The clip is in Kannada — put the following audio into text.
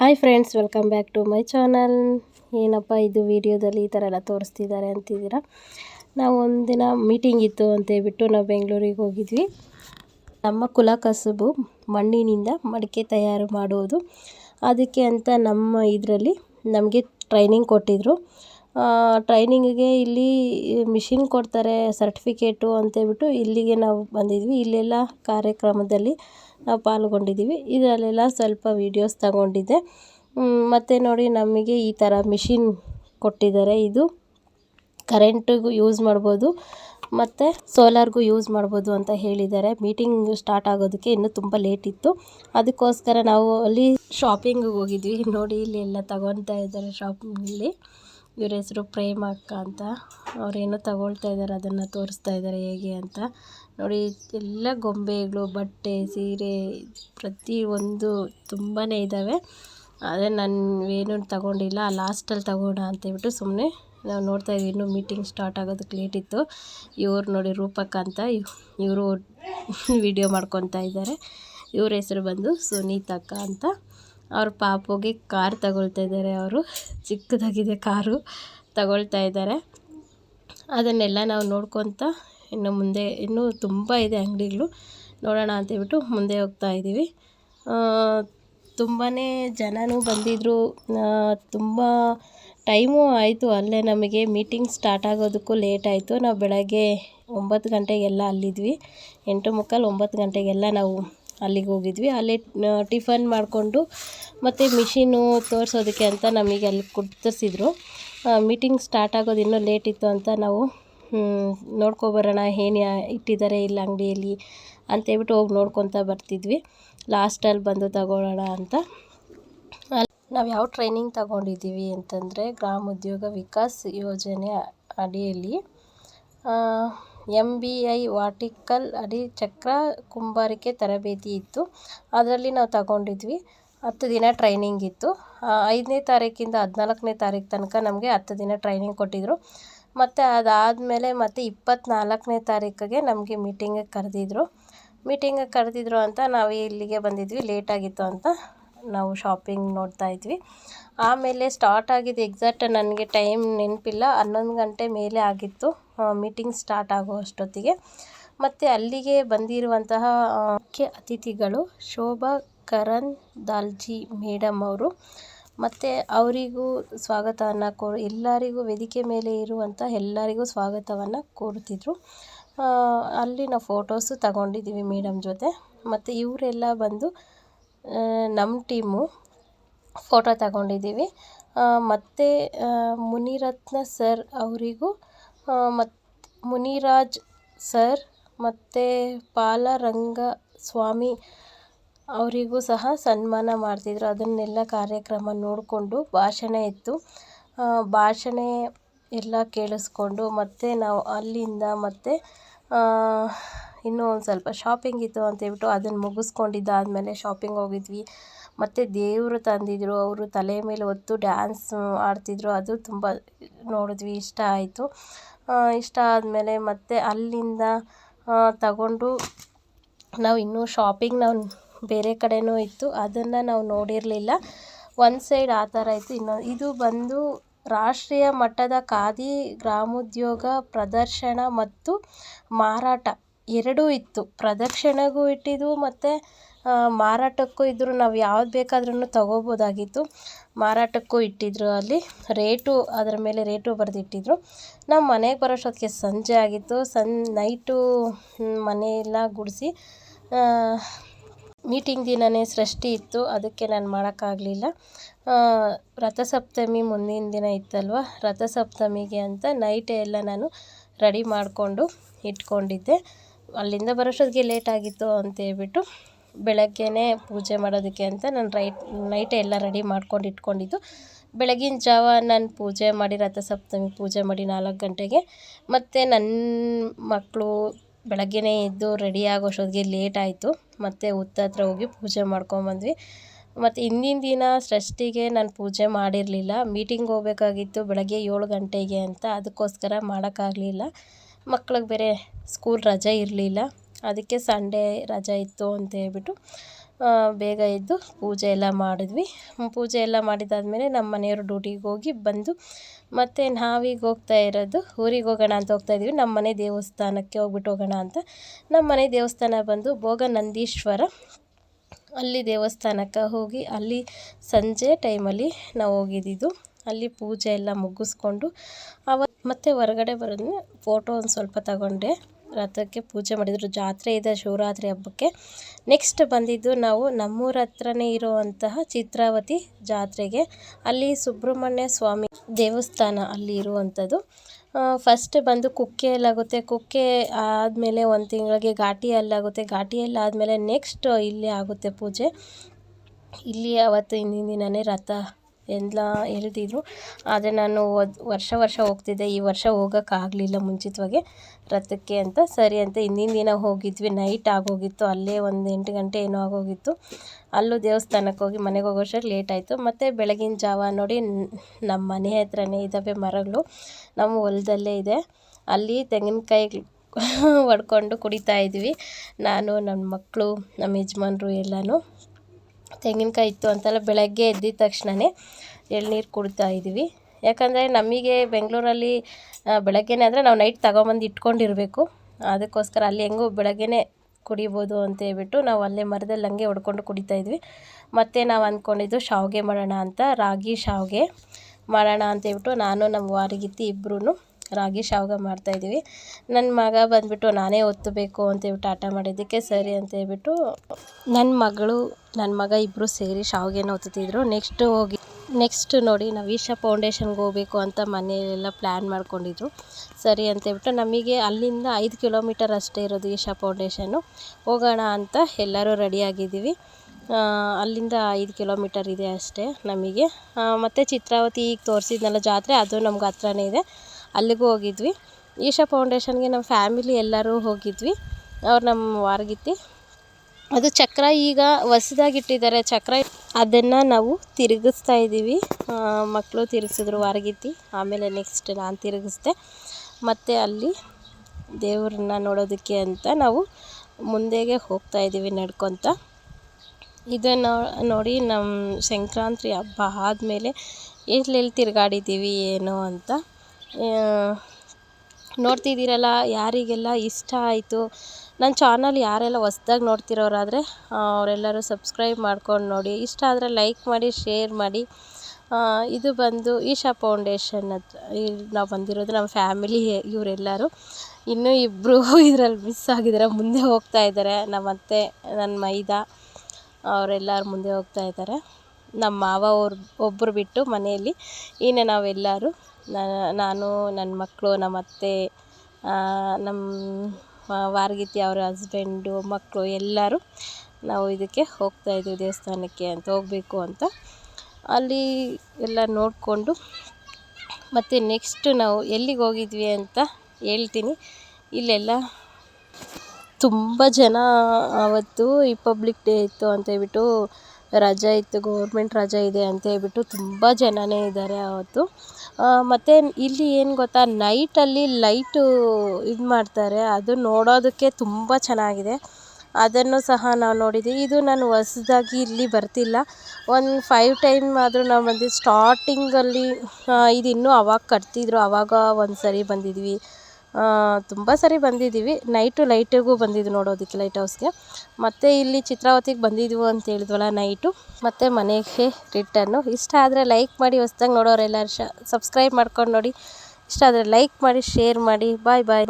Hi friends welcome back to my channel ಏನಪ್ಪ ಇದು ವಿಡಿಯೋದಲ್ಲಿ ಈ ಥರ ಎಲ್ಲ ತೋರಿಸ್ತಿದ್ದಾರೆ ಅಂತಿದ್ದೀರಾ? ನಾವು ಒಂದಿನ ಮೀಟಿಂಗ್ ಇತ್ತು ಅಂತೇಳ್ಬಿಟ್ಟು ನಾವು ಬೆಂಗಳೂರಿಗೆ ಹೋಗಿದ್ವಿ. ನಮ್ಮ ಕುಲ ಕಸುಬು ಮಣ್ಣಿನಿಂದ ಮಡಿಕೆ ತಯಾರು ಮಾಡೋದು. ಅದಕ್ಕೆ ಅಂತ ನಮ್ಮ ಇದರಲ್ಲಿ ನಮಗೆ ಟ್ರೈನಿಂಗ್ ಕೊಟ್ಟಿದ್ದರು ಟ್ರೈನಿಂಗಿಗೆ ಇಲ್ಲಿ ಮಿಷಿನ್ ಕೊಡ್ತಾರೆ ಸರ್ಟಿಫಿಕೇಟು ಅಂತೇಳ್ಬಿಟ್ಟು ಇಲ್ಲಿಗೆ ನಾವು ಬಂದಿದ್ವಿ. ಇಲ್ಲೆಲ್ಲ ಕಾರ್ಯಕ್ರಮದಲ್ಲಿ ನಾವು ಪಾಲ್ಗೊಂಡಿದ್ದೀವಿ. ಇದರಲ್ಲೆಲ್ಲ ಸ್ವಲ್ಪ ವೀಡಿಯೋಸ್ ತಗೊಂಡಿದ್ದೆ. ಮತ್ತು ನೋಡಿ ನಮಗೆ ಈ ಥರ ಮಿಷಿನ್ ಕೊಟ್ಟಿದ್ದಾರೆ. ಇದು ಕರೆಂಟಿಗೂ ಯೂಸ್ ಮಾಡ್ಬೋದು, ಮತ್ತು ಸೋಲಾರ್ಗೂ ಯೂಸ್ ಮಾಡ್ಬೋದು ಅಂತ ಹೇಳಿದ್ದಾರೆ. ಮೀಟಿಂಗ್ ಸ್ಟಾರ್ಟ್ ಆಗೋದಕ್ಕೆ ಇನ್ನೂ ತುಂಬ ಲೇಟ್ ಇತ್ತು. ಅದಕ್ಕೋಸ್ಕರ ನಾವು ಅಲ್ಲಿ ಶಾಪಿಂಗಿಗೆ ಹೋಗಿದ್ವಿ. ನೋಡಿ, ಇಲ್ಲಿ ಎಲ್ಲ ತಗೊತಾ ಇದ್ದಾರೆ ಶಾಪಿಂಗಲ್ಲಿ ಇವ್ರ ಹೆಸರು ಪ್ರೇಮ ಅಕ್ಕ ಅಂತ. ಅವ್ರೇನೋ ತಗೊಳ್ತಾ ಇದ್ದಾರೆ ಅದನ್ನು ತೋರಿಸ್ತಾ ಇದ್ದಾರೆ ಹೇಗೆ ಅಂತ. ನೋಡಿ, ಎಲ್ಲ ಗೊಂಬೆಗಳು, ಬಟ್ಟೆ, ಸೀರೆ ಪ್ರತಿಯೊಂದು ತುಂಬಾ ಇದ್ದಾವೆ ಆದರೆ ನಾನು ಏನೂ ತಗೊಂಡಿಲ್ಲ, ಲಾಸ್ಟಲ್ಲಿ ತಗೋಣ ಅಂತೇಳ್ಬಿಟ್ಟು ಸುಮ್ಮನೆ ನಾವು ನೋಡ್ತಾ ಇದ್ವಿ, ಇನ್ನೂ ಮೀಟಿಂಗ್ ಸ್ಟಾರ್ಟ್ ಆಗೋದಕ್ಕೆ ಲೇಟ್ ಇತ್ತು. ಇವ್ರು ನೋಡಿ ರೂಪಕ್ಕ ಅಂತ ಇವರು ವಿಡಿಯೋ ಮಾಡ್ಕೊತಾ ಇದ್ದಾರೆ ಇವ್ರ ಹೆಸರು ಬಂದು ಸುನೀತಕ್ಕ ಅಂತ. ಅವ್ರ ಪಾಪುಗೆ ಕಾರ್ ತಗೊಳ್ತಾ ಇದ್ದಾರೆ ಅವರು. ಚಿಕ್ಕದಾಗಿದೆ ಕಾರು ತಗೊಳ್ತಾ ಇದ್ದಾರೆ. ಅದನ್ನೆಲ್ಲ ನಾವು ನೋಡ್ಕೊತ ಇನ್ನು ಮುಂದೆ, ಇನ್ನೂ ತುಂಬ ಇದೆ ಅಂಗಡಿಗಳು. ನೋಡೋಣ ಅಂತೇಳ್ಬಿಟ್ಟು ಮುಂದೆ ಹೋಗ್ತಾ ಇದ್ದೀವಿ. ತುಂಬಾ ಜನನೂ ಬಂದಿದ್ದರು ತುಂಬ ಟೈಮು ಆಯಿತು ಅಲ್ಲೇ ನಮಗೆ. ಮೀಟಿಂಗ್ ಸ್ಟಾರ್ಟ್ ಆಗೋದಕ್ಕೂ ಲೇಟ್ ಆಯಿತು. ನಾವು ಬೆಳಗ್ಗೆ ಒಂಬತ್ತು ಗಂಟೆಗೆಲ್ಲ ಅಲ್ಲಿದ್ವಿ. ಎಂಟು ಮುಕ್ಕಾಲು ಒಂಬತ್ತು ಗಂಟೆಗೆಲ್ಲ ನಾವು ಅಲ್ಲಿಗೆ ಹೋಗಿದ್ವಿ. ಅಲ್ಲಿ ಟಿಫನ್ ಮಾಡಿಕೊಂಡು ಮತ್ತು ಮಿಷಿನು ತೋರಿಸೋದಕ್ಕೆ ಅಂತ ನಮಗೆ ಅಲ್ಲಿ ಕುಡ್ತರಿಸಿದ್ರು ಮೀಟಿಂಗ್ ಸ್ಟಾರ್ಟ್ ಆಗೋದು ಇನ್ನೂ ಲೇಟ್ ಇತ್ತು ಅಂತ ನಾವು ನೋಡ್ಕೊಬರೋಣ ಏನು ಇಟ್ಟಿದ್ದಾರೆ ಇಲ್ಲಿ ಅಂಗಡಿಯಲ್ಲಿ ಅಂತೇಳ್ಬಿಟ್ಟು ಹೋಗಿ ನೋಡ್ಕೊತ ಬರ್ತಿದ್ವಿ. ಲಾಸ್ಟಲ್ಲಿ ಬಂದು ತಗೊಳ್ಳೋಣ ಅಂತ. ನಾವು ಯಾವ ಟ್ರೈನಿಂಗ್ ತಗೊಂಡಿದ್ದೀವಿ ಅಂತಂದರೆ ಗ್ರಾಮ ಉದ್ಯೋಗ ವಿಕಾಸ್ ಯೋಜನೆ ಅಡಿಯಲ್ಲಿ. ಎಂ ವರ್ಟಿಕಲ್ ಅಡಿ ಚಕ್ರ ಕುಂಬಾರಿಕೆ ತರಬೇತಿ ಇತ್ತು. ಅದರಲ್ಲಿ ನಾವು ತಗೊಂಡಿದ್ವಿ. ಹತ್ತು ದಿನ ಟ್ರೈನಿಂಗ್ ಇತ್ತು. ಐದನೇ ತಾರೀಕಿಂದ ಹದಿನಾಲ್ಕನೇ ತಾರೀಕು ತನಕ ನಮಗೆ ಹತ್ತು ದಿನ ಟ್ರೈನಿಂಗ್ ಕೊಟ್ಟಿದ್ದರು ಮತ್ತು ಅದಾದಮೇಲೆ ಮತ್ತು ಇಪ್ಪತ್ತ್ನಾಲ್ಕನೇ ತಾರೀಕಿಗೆ ನಮಗೆ ಮೀಟಿಂಗಿಗೆ ಕರೆದಿದ್ರು. ಮೀಟಿಂಗಿಗೆ ಕರೆದಿದ್ರು ಅಂತ ನಾವು ಇಲ್ಲಿಗೆ ಬಂದಿದ್ವಿ. ಲೇಟಾಗಿತ್ತು ಅಂತ. ನಾವು ಶಾಪಿಂಗ್ ನೋಡ್ತಾ ಇದ್ವಿ. ಆಮೇಲೆ ಸ್ಟಾರ್ಟ್ ಆಗಿದ್ದು ಎಕ್ಸಾಕ್ಟ್ ನನಗೆ ಟೈಮ್ ನೆನಪಿಲ್ಲ. ಹನ್ನೊಂದು ಗಂಟೆ ಮೇಲೆ ಆಗಿತ್ತು. ಮೀಟಿಂಗ್ ಸ್ಟಾರ್ಟ್ ಆಗೋ ಅಷ್ಟೊತ್ತಿಗೆ. ಮತ್ತು ಅಲ್ಲಿಗೆ ಬಂದಿರುವಂತಹ ಮುಖ್ಯ ಅತಿಥಿಗಳು ಶೋಭಾ ಕರಣ್ ದಾಲ್ಜಿ ಮೇಡಮ್ ಅವರು. ಮತ್ತು ಅವರಿಗೂ ಸ್ವಾಗತವನ್ನು ಕೋ, ಎಲ್ಲರಿಗೂ ವೇದಿಕೆ ಮೇಲೆ ಇರುವಂಥ ಎಲ್ಲರಿಗೂ ಸ್ವಾಗತವನ್ನು ಕೋರುತ್ತಿದ್ರು. ಅಲ್ಲಿ ನಾವು ಫೋಟೋಸು ತಗೊಂಡಿದ್ದೀವಿ ಮೇಡಮ್ ಜೊತೆ. ಮತ್ತು ಇವರೆಲ್ಲ ಬಂದು ನಮ್ಮ ಟೀಮು ಫೋಟೋ ತಗೊಂಡಿದ್ದೀವಿ. ಮತ್ತು ಮುನಿರತ್ನ ಸರ್ ಅವರಿಗೂ ಮತ್ತು ಮುನಿರಾಜ್ ಸರ್ ಮತ್ತು ಪಾಲರಂಗಸ್ವಾಮಿ ಅವರಿಗೂ ಸಹ ಸನ್ಮಾನ ಮಾಡ್ತಿದ್ರು. ಅದನ್ನೆಲ್ಲ ಕಾರ್ಯಕ್ರಮ ನೋಡಿಕೊಂಡು ಭಾಷಣ ಇತ್ತು. ಭಾಷಣ ಎಲ್ಲ ಕೇಳಿಸ್ಕೊಂಡು ಮತ್ತು ನಾವು ಅಲ್ಲಿಂದ ಮತ್ತು ಇನ್ನೂ ಒಂದು ಸ್ವಲ್ಪ ಶಾಪಿಂಗ್ ಇತ್ತು ಅಂತೇಳ್ಬಿಟ್ಟು ಅದನ್ನು ಮುಗಿಸ್ಕೊಂಡಿದ್ದಾದಮೇಲೆ ಶಾಪಿಂಗ್ ಹೋಗಿದ್ವಿ. ಮತ್ತು ದೇವರು ತಂದಿದ್ದರು ಅವರು ತಲೆ ಮೇಲೆ ಹೊತ್ತು ಡ್ಯಾನ್ಸ್ ಆಡ್ತಿದ್ರು. ಅದು ತುಂಬ ನೋಡಿದ್ವಿ, ಇಷ್ಟ ಆಯಿತು. ಇಷ್ಟ ಆದಮೇಲೆ ಮತ್ತು ಅಲ್ಲಿಂದ ತಗೊಂಡು ನಾವು ಇನ್ನೂ ಶಾಪಿಂಗ್ ನಾವು ಬೇರೆ ಕಡೆಯೂ ಇತ್ತು. ಅದನ್ನು ನಾವು ನೋಡಿರಲಿಲ್ಲ. ಒಂದು ಸೈಡ್ ಆ ಥರ ಇತ್ತು. ಇನ್ನೊಂದು ಇದು ಬಂದು ರಾಷ್ಟ್ರೀಯ ಮಟ್ಟದ ಖಾದಿ ಗ್ರಾಮೋದ್ಯೋಗ ಪ್ರದರ್ಶನ ಮತ್ತು ಮಾರಾಟ. ಎರಡೂ ಇತ್ತು. ಪ್ರದಕ್ಷಿಣೆಗೂ ಇಟ್ಟಿದ್ದವು ಮತ್ತು ಮಾರಾಟಕ್ಕೂ ಇದ್ದರು ನಾವು ಯಾವ್ದು ಬೇಕಾದ್ರೂ ತಗೋಬೋದಾಗಿತ್ತು. ಮಾರಾಟಕ್ಕೂ ಇಟ್ಟಿದ್ದರು ಅಲ್ಲಿ. ರೇಟು, ಅದರ ಮೇಲೆ ರೇಟು ಬರೆದಿಟ್ಟಿದ್ರು. ನಾವು ಮನೆಗೆ ಬರೋಷ್ಟೊತ್ತಿಗೆ ಸಂಜೆ ಆಗಿತ್ತು. ಸನ್, ನೈಟು ಮನೆಯೆಲ್ಲ ಗುಡಿಸಿ ಮೀಟಿಂಗ್ ದಿನವೇ ಸೃಷ್ಟಿ ಇತ್ತು. ಅದಕ್ಕೆ ನಾನು ಮಾಡೋಕ್ಕಾಗಲಿಲ್ಲ. ರಥಸಪ್ತಮಿ ಮುಂದಿನ ದಿನ ಇತ್ತಲ್ವ? ರಥಸಪ್ತಮಿಗೆ ಅಂತ ನೈಟೇ ಎಲ್ಲ ನಾನು ರೆಡಿ ಮಾಡಿಕೊಂಡು ಇಟ್ಕೊಂಡಿದ್ದೆ. ಅಲ್ಲಿಂದ ಬರೋಷ್ಟೊತ್ತಿಗೆ ಲೇಟ್ ಆಗಿತ್ತು ಅಂತೇಳ್ಬಿಟ್ಟು ಬೆಳಗ್ಗೆಯೇ ಪೂಜೆ ಮಾಡೋದಕ್ಕೆ ಅಂತ ನಾನು ರೈಟ್ ನೈಟೇ ಎಲ್ಲ ರೆಡಿ ಮಾಡ್ಕೊಂಡು ಇಟ್ಕೊಂಡಿದ್ದು. ಬೆಳಗಿನ ಜಾವ ನಾನು ಪೂಜೆ ಮಾಡಿ ರಥಸಪ್ತಮಿ ಪೂಜೆ ಮಾಡಿ ನಾಲ್ಕು ಗಂಟೆಗೆ. ಮತ್ತು ನನ್ನ ಮಕ್ಕಳು ಬೆಳಗ್ಗೆಯೇ ಎದ್ದು ರೆಡಿ ಆಗೋಷ್ಟೊತ್ತಿಗೆ ಲೇಟ್ ಆಯಿತು. ಮತ್ತು ಹುತ್ತ ಹತ್ರ ಹೋಗಿ ಪೂಜೆ ಮಾಡ್ಕೊಂಬಂದ್ವಿ ಮತ್ತು ಹಿಂದಿನ ದಿನ ಷಷ್ಠಿಗೆ ನಾನು ಪೂಜೆ ಮಾಡಿರಲಿಲ್ಲ. ಮೀಟಿಂಗ್ ಹೋಗ್ಬೇಕಾಗಿತ್ತು ಬೆಳಗ್ಗೆ ಏಳು ಗಂಟೆಗೆ ಅಂತ. ಅದಕ್ಕೋಸ್ಕರ ಮಾಡೋಕ್ಕಾಗಲಿಲ್ಲ. ಮಕ್ಳಿಗೆ ಬೇರೆ ಸ್ಕೂಲ್ ರಜೆ ಇರಲಿಲ್ಲ. ಅದಕ್ಕೆ ಸಂಡೇ ರಜೆ ಇತ್ತು ಅಂತ ಹೇಳ್ಬಿಟ್ಟು ಬೇಗ ಎದ್ದು ಪೂಜೆ ಎಲ್ಲ ಮಾಡಿದ್ವಿ. ಪೂಜೆ ಎಲ್ಲ ಮಾಡಿದಾದ್ಮೇಲೆ ನಮ್ಮ ಮನೆಯವರು ಡ್ಯೂಟಿಗೆ ಹೋಗಿ ಬಂದು, ಮತ್ತು ನಾವೀಗ ಹೋಗ್ತಾ ಇರೋದು ಊರಿಗೆ ಹೋಗೋಣ ಅಂತ ಹೋಗ್ತಾ ಇದ್ವಿ ನಮ್ಮ ಮನೆ ದೇವಸ್ಥಾನಕ್ಕೆ ಹೋಗ್ಬಿಟ್ಟು ಹೋಗೋಣ ಅಂತ. ನಮ್ಮ ಮನೆ ದೇವಸ್ಥಾನ ಬಂದು ಭೋಗ ನಂದೀಶ್ವರ ಅಲ್ಲಿ ದೇವಸ್ಥಾನಕ್ಕೆ ಹೋಗಿ, ಅಲ್ಲಿ ಸಂಜೆ ಟೈಮಲ್ಲಿ ನಾವು ಹೋಗಿದ್ದಿದ್ದು ಅಲ್ಲಿ ಪೂಜೆ ಎಲ್ಲ ಮುಗಿಸ್ಕೊಂಡು ಅವತ್ತು ಮತ್ತೆ ಹೊರಗಡೆ ಬರೋದನ್ನ ಫೋಟೋ ಒಂದು ಸ್ವಲ್ಪ ತಗೊಂಡೆ. ರಥಕ್ಕೆ ಪೂಜೆ ಮಾಡಿದ್ರು. ಜಾತ್ರೆ ಇದೆ ಶಿವರಾತ್ರಿ ಹಬ್ಬಕ್ಕೆ. ನೆಕ್ಸ್ಟ್ ಬಂದಿದ್ದು ನಾವು ನಮ್ಮೂರ ಹತ್ರನೇ ಇರುವಂತಹ ಚಿತ್ರಾವತಿ ಜಾತ್ರೆಗೆ. ಅಲ್ಲಿ ಸುಬ್ರಹ್ಮಣ್ಯ ಸ್ವಾಮಿ ದೇವಸ್ಥಾನ ಅಲ್ಲಿ ಇರುವಂಥದ್ದು. ಫಸ್ಟ್ ಬಂದು ಕುಕ್ಕೆ ಎಲ್ಲಾಗುತ್ತೆ. ಕುಕ್ಕೆ ಆದಮೇಲೆ ಒಂದು ತಿಂಗಳಿಗೆ ಘಾಟಿ ಅಲ್ಲಾಗುತ್ತೆ. ಘಾಟಿಯಲ್ಲಿ ಆದಮೇಲೆ ನೆಕ್ಸ್ಟ್ ಇಲ್ಲಿ ಆಗುತ್ತೆ ಪೂಜೆ. ಇಲ್ಲಿ ಅವತ್ತು ಹಿಂದಿನ ದಿನವೇ ರಥ ಎಲ್ಲ ಹೇಳ್ತಿದ್ರು ಆದರೆ ನಾನು ವರ್ಷ ವರ್ಷ ಹೋಗ್ತಿದ್ದೆ. ಈ ವರ್ಷ ಹೋಗೋಕ್ಕಾಗಲಿಲ್ಲ ಮುಂಚಿತವಾಗಿ. ರಥಕ್ಕೆ ಅಂತ. ಸರಿ ಅಂತ ಹಿಂದಿನ ದಿನ ಹೋಗಿದ್ವಿ. ನೈಟ್ ಆಗೋಗಿತ್ತು. ಅಲ್ಲೇ ಒಂದು ಎಂಟು ಗಂಟೆ ಏನೋ ಆಗೋಗಿತ್ತು. ಅಲ್ಲೂ ದೇವಸ್ಥಾನಕ್ಕೆ ಹೋಗಿ ಮನೆಗೆ ಹೋಗೋಷ್ಟರಲ್ಲಿ ಲೇಟ್ ಆಯಿತು. ಮತ್ತು ಬೆಳಗಿನ ಜಾವ ನೋಡಿ ನಮ್ಮ ಮನೆ ಹತ್ರನೇ ಇದ್ದಾವೆ ಮರಗಳು. ನಮ್ಮ ಹೊಲದಲ್ಲೇ ಇದೆ. ಅಲ್ಲಿ ತೆಂಗಿನಕಾಯಿ ಹೊಡ್ಕೊಂಡು ಕುಡಿತಾ ಇದ್ವಿ. ನಾನು ನನ್ನ ಮಕ್ಕಳು ನಮ್ಮ ಯಜಮಾನ್ರು ಎಲ್ಲನೂ. ತೆಂಗಿನಕಾಯಿ ಇತ್ತು ಅಂತೆಲ್ಲ ಬೆಳಗ್ಗೆ ಎದ್ದಿದ ತಕ್ಷಣವೇ ಎಳ್ನೀರು ಕುಡಿತಾ ಇದ್ದೀವಿ ಯಾಕಂದರೆ ನಮಗೆ ಬೆಂಗಳೂರಲ್ಲಿ ಬೆಳಗ್ಗೆನೇ ಅಂದರೆ ನಾವು ನೈಟ್ ತಗೊಂಬಂದು ಇಟ್ಕೊಂಡಿರಬೇಕು. ಅದಕ್ಕೋಸ್ಕರ ಅಲ್ಲಿ ಹೆಂಗೂ ಬೆಳಗ್ಗೆನೇ ಕುಡಿಬೋದು ಅಂತ ಹೇಳ್ಬಿಟ್ಟು ನಾವು ಅಲ್ಲೇ ಮರದಲ್ಲಿ ಹಂಗೆ ಹೊಡ್ಕೊಂಡು ಕುಡಿತಾ ಇದ್ವಿ. ಮತ್ತು ನಾವು ಅಂದ್ಕೊಂಡಿದ್ದು ಶಾವಿಗೆ ಮಾಡೋಣ ಅಂತ, ರಾಗಿ ಶಾವಿಗೆ ಮಾಡೋಣ ಅಂತ ಹೇಳ್ಬಿಟ್ಟು ನಾನು, ನಮ್ಮ ವಾರಿಗಿತ್ತಿ ಇಬ್ಬರೂ ರಾಗಿ ಶಾವಿಗೆ ಮಾಡ್ತಾಯಿದ್ದೀವಿ ನನ್ನ ಮಗ ಬಂದುಬಿಟ್ಟು ನಾನೇ ಒತ್ತಬೇಕು ಅಂತ ಹೇಳ್ಬಿಟ್ಟು ಆಟ ಮಾಡಿದ್ದಕ್ಕೆ ಸರಿ ಅಂತ ಹೇಳ್ಬಿಟ್ಟು ನನ್ನ ಮಗಳು ನನ್ನ ಮಗ ಇಬ್ಬರು ಸೇರಿ ಶಾವಿಗೆನ ಒತ್ತುತ್ತಿದ್ರು ನೆಕ್ಸ್ಟ್ ಹೋಗಿ, ನೆಕ್ಸ್ಟ್ ನೋಡಿ ನಾವು ಈಶಾ ಫೌಂಡೇಶನ್ಗೆ ಹೋಗಬೇಕು ಅಂತ ಮನೆಯಲ್ಲೆಲ್ಲ ಪ್ಲ್ಯಾನ್ ಮಾಡ್ಕೊಂಡಿದ್ರು. ಸರಿ ಅಂತ ಹೇಳ್ಬಿಟ್ಟು ನಮಗೆ ಅಲ್ಲಿಂದ ಐದು ಕಿಲೋಮೀಟರ್ ಅಷ್ಟೇ ಇರೋದು ಈಶಾ ಫೌಂಡೇಶನ್ನು. ಹೋಗೋಣ ಅಂತ ಎಲ್ಲರೂ ರೆಡಿಯಾಗಿದ್ದೀವಿ ಅಲ್ಲಿಂದ ಐದು ಕಿಲೋಮೀಟರ್ ಇದೆ ಅಷ್ಟೇ ನಮಗೆ. ಮತ್ತು ಚಿತ್ರಾವತಿ ಈಗ ತೋರಿಸಿದ್ನಲ್ಲ ಜಾತ್ರೆ, ಅದು ನಮ್ಗೆ ಹತ್ರನೇ ಇದೆ. ಅಲ್ಲಿಗೂ ಹೋಗಿದ್ವಿ. ಈಶಾ ಫೌಂಡೇಶನ್ಗೆ ನಮ್ಮ ಫ್ಯಾಮಿಲಿ ಎಲ್ಲರೂ ಹೋಗಿದ್ವಿ. ಅವ್ರು ನಮ್ಮ ವಾರಗಿತ್ತಿ. ಅದು ಚಕ್ರ ಈಗ ಹೊಸ್ದಾಗಿ ಇಟ್ಟಿದ್ದಾರೆ ಚಕ್ರ ಅದನ್ನು ನಾವು ತಿರುಗಿಸ್ತಾ ಇದ್ದೀವಿ. ಮಕ್ಕಳು ತಿರುಗಿಸಿದ್ರು ವಾರಗಿತ್ತಿ. ಆಮೇಲೆ ನೆಕ್ಸ್ಟ್ ನಾನು ತಿರುಗಿಸ್ದೆ. ಮತ್ತು ಅಲ್ಲಿ ದೇವ್ರನ್ನ ನೋಡೋದಕ್ಕೆ ಅಂತ ನಾವು ಮುಂದೆಗೆ ಹೋಗ್ತಾ ಇದ್ದೀವಿ ನಡ್ಕೊತ. ಇದನ್ನು ನೋಡಿ ನಮ್ಮ ಸಂಕ್ರಾಂತಿ ಹಬ್ಬ ಆದಮೇಲೆ ಎಲ್ಲೆಲ್ಲಿ ತಿರುಗಾಡಿದ್ದೀವಿ, ಏನೋ ಅಂತ. ನೋಡ್ತಿದ್ದೀರಲ್ಲ, ಯಾರಿಗೆಲ್ಲ ಇಷ್ಟ ಆಯಿತು? ನನ್ನ ಚಾನಲ್ ಯಾರೆಲ್ಲ ಹೊಸ್ದಾಗಿ ನೋಡ್ತಿರೋರಾದರೆ ಅವರೆಲ್ಲರೂ ಸಬ್ಸ್ಕ್ರೈಬ್ ಮಾಡ್ಕೊಂಡು ನೋಡಿ. ಇಷ್ಟ ಆದರೆ ಲೈಕ್ ಮಾಡಿ ಶೇರ್ ಮಾಡಿ. ಇದು ಬಂದು ಈಶಾ ಫೌಂಡೇಶನ್ ಹತ್ರ ನಾವು ಬಂದಿರೋದು ನಮ್ಮ ಫ್ಯಾಮಿಲಿ ಇವರೆಲ್ಲರೂ. ಇನ್ನೂ ಇಬ್ಬರು ಇದರಲ್ಲಿ ಮಿಸ್ ಆಗಿದ್ದಾರೆ ಮುಂದೆ ಹೋಗ್ತಾ ಇದ್ದಾರೆ ನಮ್ಮ ಅತ್ತೆ ನನ್ನ ಮೈದಾ, ಅವರೆಲ್ಲರೂ ಮುಂದೆ ಹೋಗ್ತಾ ಇದ್ದಾರೆ ನಮ್ಮ ಮಾವ ಅವ್ರು ಒಬ್ಬರು ಬಿಟ್ಟು ಮನೆಯಲ್ಲಿ. ಇನ್ನು ನಾವೆಲ್ಲರೂ ನಾನು ನನ್ನ ಮಕ್ಕಳು ನಮ್ಮ ಅತ್ತೆ ನಮ್ಮ ವಾರಗಿತ್ತಿ ಅವ್ರ ಹಸ್ಬೆಂಡು ಮಕ್ಕಳು ಎಲ್ಲರೂ ನಾವು ಇದಕ್ಕೆ ಹೋಗ್ತಾ ಇದ್ದೀವಿ ದೇವಸ್ಥಾನಕ್ಕೆ ಅಂತ, ಹೋಗಬೇಕು ಅಂತ. ಅಲ್ಲಿ ಎಲ್ಲ ನೋಡಿಕೊಂಡು ಮತ್ತು ನೆಕ್ಸ್ಟ್ ನಾವು ಎಲ್ಲಿಗೆ ಹೋಗಿದ್ವಿ ಅಂತ ಹೇಳ್ತೀನಿ. ಇಲ್ಲೆಲ್ಲ ತುಂಬ ಜನ ಆವತ್ತು ರಿಪಬ್ಲಿಕ್ ಡೇ ಇತ್ತು ಅಂತ ಹೇಳ್ಬಿಟ್ಟು ರಜೆ ಇತ್ತು, ಗೌರ್ಮೆಂಟ್ ರಜೆ ಇದೆ ಅಂತ ಹೇಳ್ಬಿಟ್ಟು ತುಂಬ ಜನನೇ ಇದ್ದಾರೆ ಆವತ್ತು ಮತ್ತು ಇಲ್ಲಿ ಏನು ಗೊತ್ತಾ ನೈಟಲ್ಲಿ ಲೈಟು ಇದು ಮಾಡ್ತಾರೆ, ಅದು ನೋಡೋದಕ್ಕೆ ತುಂಬ ಚೆನ್ನಾಗಿದೆ. ಅದನ್ನು ಸಹ ನಾವು ನೋಡಿದ್ದೀವಿ ಇದು ನಾನು ಹೊಸ್ದಾಗಿ ಇಲ್ಲಿ ಬರ್ತಿಲ್ಲ. ಒಂದು ಫೈವ್ ಟೈಮ್ ಆದರೂ ನಾವು ಬಂದಿದ್ದು ಸ್ಟಾರ್ಟಿಂಗಲ್ಲಿ ಇದು ಇನ್ನೂ ಅವಾಗ ಕಟ್ತಿದ್ರು. ಆವಾಗ ಒಂದು ಸರಿ ಬಂದಿದ್ವಿ. ತುಂಬ ಸರಿ ಬಂದಿದ್ದೀವಿ. ನೈಟು ಲೈಟಿಗೂ ಬಂದಿದ್ದು ನೋಡೋದಕ್ಕೆ ಲೈಟ್ ಹೌಸ್ಗೆ ಮತ್ತು ಇಲ್ಲಿ ಚಿತ್ರಾವತಿಗೆ ಬಂದಿದ್ವು ಅಂತ ಹೇಳಿದ್ವಲ್ಲ ನೈಟು ಮತ್ತು ಮನೆಗೆ ರಿಟರ್ನು ಇಷ್ಟ ಆದರೆ ಲೈಕ್ ಮಾಡಿ, ಹೊಸ್ದಾಗಿ ನೋಡೋರೆಲ್ಲ ಸಬ್ಸ್ಕ್ರೈಬ್ ಮಾಡ್ಕೊಂಡು ನೋಡಿ. ಇಷ್ಟ ಆದರೆ ಲೈಕ್ ಮಾಡಿ ಶೇರ್ ಮಾಡಿ. ಬಾಯ್ ಬಾಯ್